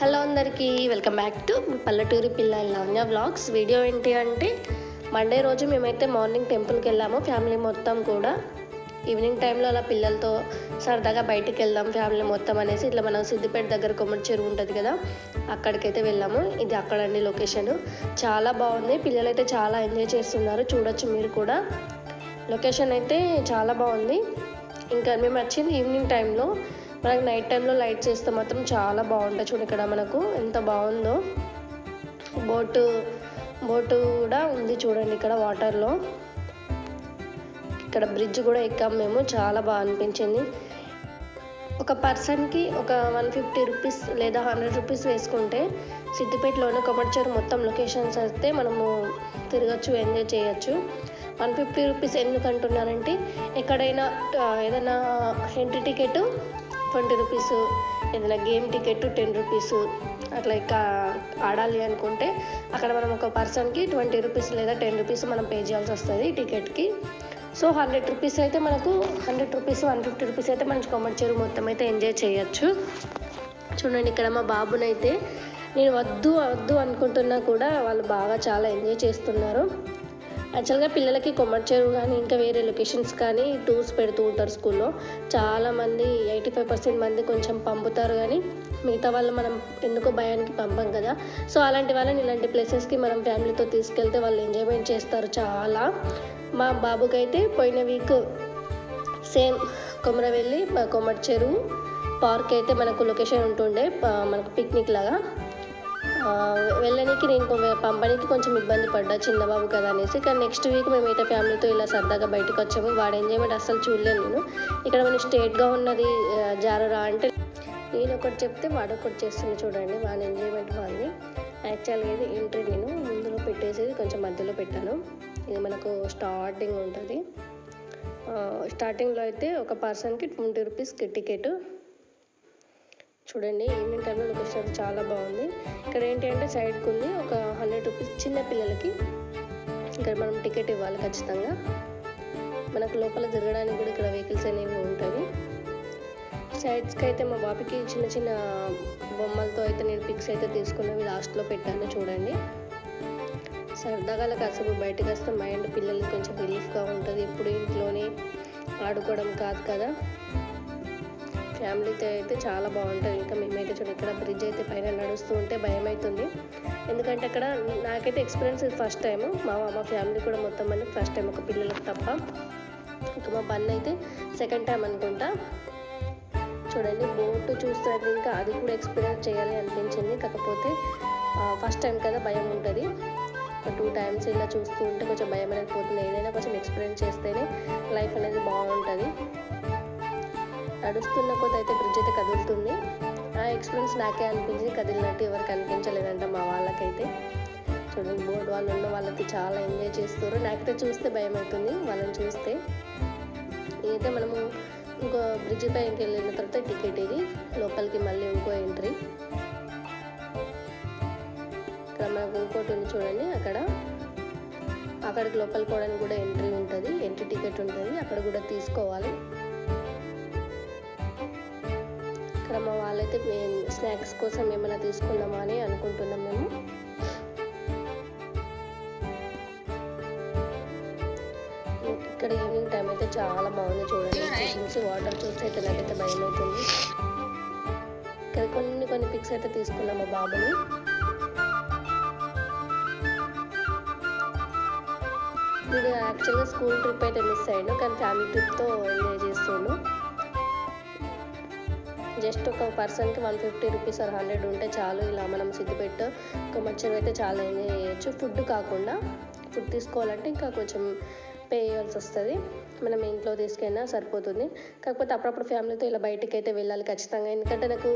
Hello అందరికీ welcome back to పల్లెటూరి పిల్ల లవణ్య వ్లాగ్స్. వీడియో ఏంటి అంటే మండే రోజు మేమైతే మార్నింగ్ టెంపుల్కి వెళ్ళాము. ఫ్యామిలీ మొత్తం కూడా ఈవినింగ్ టైంలో అలా పిల్లలతో సరదాగా బయటికి వెళ్దాం ఫ్యామిలీ మొత్తం అనేసి ఇట్లా మనం సిద్దిపేట దగ్గర కొమ్మటి చెరువు ఉంటుంది కదా అక్కడికైతే వెళ్ళాము. ఇది అక్కడండి లొకేషన్. చాలా బాగుంది. పిల్లలు అయితే చాలా ఎంజాయ్ చేస్తున్నారు. చూడొచ్చు మీరు కూడా. లొకేషన్ అయితే చాలా బాగుంది. ఇంకా మేము వచ్చింది ఈవినింగ్ టైంలో మనకి నైట్ టైంలో లైట్ చేస్తే మాత్రం చాలా బాగుంటుంది చూడు ఇక్కడ మనకు. ఎంత బాగుందో. బోటు బోటు కూడా ఉంది చూడండి ఇక్కడ వాటర్లో ఇక్కడ బ్రిడ్జ్ కూడా ఎక్కాం మేము. చాలా బాగా అనిపించింది. ఒక పర్సన్కి ఒక వన్ ఫిఫ్టీ రూపీస్ లేదా హండ్రెడ్ రూపీస్ వేసుకుంటే సిద్దిపేటలోనే కొమర్చేరు మొత్తం లొకేషన్స్ వస్తే మనము తిరగచ్చు ఎంజాయ్ చేయొచ్చు. వన్ ఫిఫ్టీ రూపీస్ ఎందుకు అంటున్నానంటే ఎక్కడైనా ఏదైనా ఎంట్రీ టికెట్ ట్వంటీ రూపీస్ ఏదైనా గేమ్ టికెట్ టెన్ రూపీస్ అట్లా ఇంకా ఆడాలి అనుకుంటే అక్కడ మనం ఒక పర్సన్కి ట్వంటీ రూపీస్ లేదా టెన్ రూపీస్ మనం పే చేయాల్సి వస్తుంది టికెట్కి. సో హండ్రెడ్ రూపీస్ అయితే మనకు hundred rupees one fifty rupees అయితే మంచి కొమ్మచ్చేరు మొత్తం అయితే ఎంజాయ్ చేయొచ్చు. చూడండి ఇక్కడ మా బాబునైతే నేను వద్దు వద్దు అనుకుంటున్నా కూడా వాళ్ళు బాగా చాలా ఎంజాయ్ చేస్తున్నారు. యాక్చువల్గా పిల్లలకి కొమ్మటి చెరువు కానీ ఇంకా వేరే లొకేషన్స్ కానీ టూర్స్ పెడుతూ ఉంటారు స్కూల్లో. చాలామంది ఎయిటీ ఫైవ్ పర్సెంట్ మంది కొంచెం పంపుతారు కానీ మిగతా వాళ్ళు మనం ఎందుకో భయానికి పంపం కదా. సో అలాంటి వాళ్ళని ఇలాంటి ప్లేసెస్కి మనం ఫ్యామిలీతో తీసుకెళ్తే వాళ్ళు ఎంజాయ్మెంట్ చేస్తారు చాలా. మా బాబుకైతే పోయిన వీక్ సేమ్ కొమరవెల్లి వెళ్ళి కొమటి చెరువు పార్క్ అయితే మనకు లొకేషన్ ఉంటుండే మనకు పిక్నిక్ లాగా. వెళ్ళడానికి నేను పంపడానికి కొంచెం ఇబ్బంది పడ్డా చిన్నబాబు కదా అనేసి. కానీ నెక్స్ట్ వీక్ మేము మిగతా ఫ్యామిలీతో ఇలా సరదాగా బయటకు వచ్చాము. వాడు ఎంజాయ్మెంట్ అస్సలు చూడలేను నేను. ఇక్కడ మన స్ట్రేట్గా ఉన్నది జారరా అంటే నేను ఒకటి చెప్తే వాడు ఒకటి చేస్తుంది చూడండి. వాడి ఎంజాయ్మెంట్ వాళ్ళని యాక్చువల్గా ఇది ఎంట్రీ నేను ముందులో పెట్టేసేది కొంచెం మధ్యలో పెట్టాను. ఇది మనకు స్టార్టింగ్ ఉంటుంది. స్టార్టింగ్లో అయితే ఒక పర్సన్కి ట్వంటీ రూపీస్కి టికెట్ చూడండి ఈవినింగ్ టైంలో లొకేషన్ చాలా బాగుంది. ఇక్కడ ఏంటి అంటే సైడ్కి ఉంది ఒక హండ్రెడ్ రూపీస్ చిన్న పిల్లలకి. ఇక్కడ మనం టికెట్ ఇవ్వాలి ఖచ్చితంగా. మనకు లోపల తిరగడానికి కూడా ఇక్కడ వెహికల్స్ అనేవి ఉంటాయి. సైడ్స్కి అయితే మా బాబుకి చిన్న చిన్న బొమ్మలతో అయితే నేను పిక్స్ అయితే తీసుకున్నవి లాస్ట్లో పెట్టాను చూడండి. సరదాగా కాసేపు బయటకు వస్తే మైండ్ పిల్లలకి కొంచెం రిలీఫ్గా ఉంటుంది. ఎప్పుడు ఇంట్లోనే ఆడుకోవడం కాదు కదా. ఫ్యామిలీతో అయితే చాలా బాగుంటుంది ఇంకా మేమైతే చూడండి ఇక్కడ బ్రిడ్జ్ అయితే పైన నడుస్తూ ఉంటే భయం అవుతుంది ఎందుకంటే అక్కడ నాకైతే ఎక్స్పీరియన్స్ ఇది ఫస్ట్ టైం మా మా ఫ్యామిలీ కూడా మొత్తం మంది ఫస్ట్ టైం ఒక పిల్లలకు తప్ప. ఇంకా మా బన్ అయితే సెకండ్ టైం అనుకుంటా. చూడండి బోటు చూస్తున్నది ఇంకా అది కూడా ఎక్స్పీరియన్స్ చేయాలి అనిపించింది. కాకపోతే ఫస్ట్ టైం కదా భయం ఉంటుంది. టూ టైమ్స్ ఇలా చూస్తూ ఉంటే కొంచెం భయం అనేది పోతుంది. ఏదైనా కొంచెం ఎక్స్పీరియన్స్ చేస్తేనే లైఫ్ అనేది బాగుంటుంది. నడుస్తున్న కొద్ది అయితే బ్రిడ్జ్ అయితే కదులుతుంది. ఆ ఎక్స్పీరియన్స్ నాకే అనిపించింది. కదిలినట్టు ఎవరికి అనిపించలేదంట మా వాళ్ళకైతే. చూడండి బోర్డు వాళ్ళు ఉన్న వాళ్ళకి చాలా ఎంజాయ్ చేస్తారు. నాకైతే చూస్తే భయం అవుతుంది వాళ్ళని చూస్తే. ఇదైతే మనము ఇంకో బ్రిడ్జ్ పైకి వెళ్ళిన తర్వాత టికెట్ ఇది. లోపలికి మళ్ళీ ఇంకో ఎంట్రీ ఇక్కడ మనకు ఇంకోటి ఉంది చూడండి అక్కడ. అక్కడికి లోపలికి పోవడానికి కూడా ఎంట్రీ ఉంటుంది. ఎంట్రీ టికెట్ ఉంటుంది. అక్కడ కూడా తీసుకోవాలి. ఇక్కడ మా వాళ్ళైతే మేము స్నాక్స్ కోసం ఏమైనా తీసుకుందామా అని అనుకుంటున్నాం మేము. ఇక్కడ ఈవినింగ్ టైం అయితే చాలా బాగుంది చూడండి. చూసి వాటర్ చూస్తే అయితే నాకైతే భయం అవుతుంది. ఇక్కడ కొన్ని కొన్ని పిక్స్ అయితే తీసుకున్నాం మా బాబుని. వీడు యాక్చువల్గా స్కూల్ ట్రిప్ అయితే మిస్ అయ్యాను కానీ ఫ్యామిలీ ట్రిప్తో ఎంజాయ్ చేస్తున్నాను జస్ట్ ఒక పర్సన్కి one fifty rupees or hundred ఉంటే చాలు ఇలా మనం సిద్దిపేట కొమ్మచ్చరు అయితే చాలా ఎంజాయ్ చేయొచ్చు. ఫుడ్ కాకుండా ఫుడ్ తీసుకోవాలంటే ఇంకా కొంచెం పే చేయాల్సి వస్తుంది. మనం ఇంట్లో తీసుకెళ్ళినా సరిపోతుంది. కాకపోతే అప్పుడప్పుడు ఫ్యామిలీతో ఇలా బయటకు అయితే వెళ్ళాలి ఖచ్చితంగా. ఎందుకంటే నాకు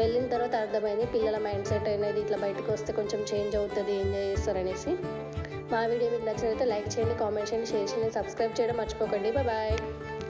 వెళ్ళిన తర్వాత అర్థమైంది పిల్లల మైండ్ సెట్ అనేది ఇట్లా బయటకు వస్తే కొంచెం చేంజ్ అవుతుంది ఎంజాయ్ చేస్తారనేసి మా వీడియో మీకు నచ్చినట్లయితే లైక్ చేయండి కామెంట్ చేయండి షేర్ చేయండి సబ్స్క్రైబ్ చేయడం మర్చిపోకండి. బాయ్.